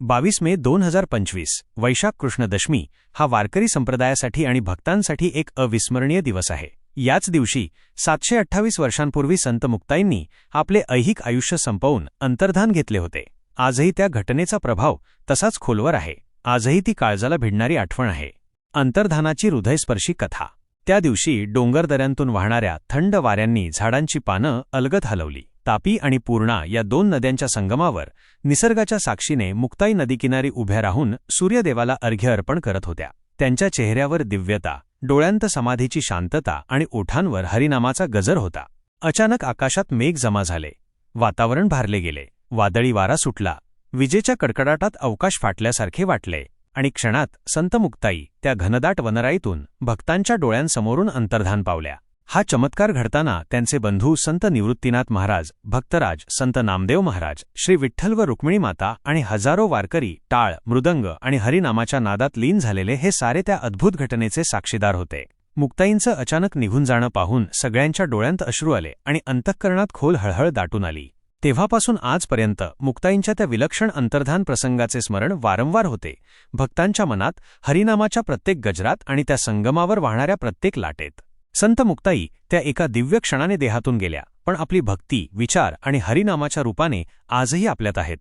बावीस मे दोन हजार पंचवीस वैशाख कृष्णदशमी हा वारकरी संप्रदायासाठी आणि भक्तांसाठी एक अविस्मरणीय दिवस आहे. याच दिवशी सातशे अठ्ठावीस वर्षांपूर्वी संत मुक्ताईंनी आपले ऐहिक आयुष्य संपवून अंतर्धान घेतले होते. आजही त्या घटनेचा प्रभाव तसाच खोलवर आहे. आजही ती काळजाला भिडणारी आठवण आहे. अंतर्धानाची हृदयस्पर्शी कथा. त्या दिवशी डोंगरदऱ्यांतून वाहणाऱ्या थंड वाऱ्यांनी झाडांची पानं अलगद हलवली. तापी आणि पूर्णा या दोन नद्यांच्या संगमावर निसर्गाच्या साक्षीने मुक्ताई नदीकिनारी उभ्या राहून सूर्यदेवाला अर्घ्य अर्पण करत होत्या. त्यांच्या चेहऱ्यावर दिव्यता डोळ्यांत समाधीची शांतता आणि ओठांवर हरिनामाचा गजर होता. अचानक आकाशात मेघ जमा झाले. वातावरण भारले गेले. वादळी वारा सुटला. विजेच्या कडकडाटात अवकाश फाटल्यासारखे वाटले आणि क्षणात संत मुक्ताई त्या घनदाट वनराईतून भक्तांच्या डोळ्यांसमोरून अंतर्धान पावल्या. हा चमत्कार घडताना त्यांचे बंधू संत निवृत्तीनाथ महाराज भक्तराज संत नामदेव महाराज श्री विठ्ठल व रुक्मिणी माता आणि हजारो वारकरी टाळ मृदंग आणि हरिनामाच्या नादात लीन झालेले हे सारे त्या अद्भुत घटनेचे साक्षीदार होते. मुक्ताईंचं अचानक निघून जाणं पाहून सगळ्यांच्या डोळ्यांत अश्रू आले आणि अंतःकरणात खोल हळहळ दाटून आली. तेव्हापासून आजपर्यंत मुक्ताईंच्या त्या विलक्षण अंतर्धान प्रसंगाचे स्मरण वारंवार होते. भक्तांच्या मनात हरिनामाच्या प्रत्येक गजरात आणि त्या संगमावर वाहणाऱ्या प्रत्येक लाटेत. संत मुक्ताई त्या एका दिव्य क्षणाने देहातून गेल्या पण आपली भक्ती विचार आणि हरिनामाच्या रूपाने आजही आपल्यात आहेत.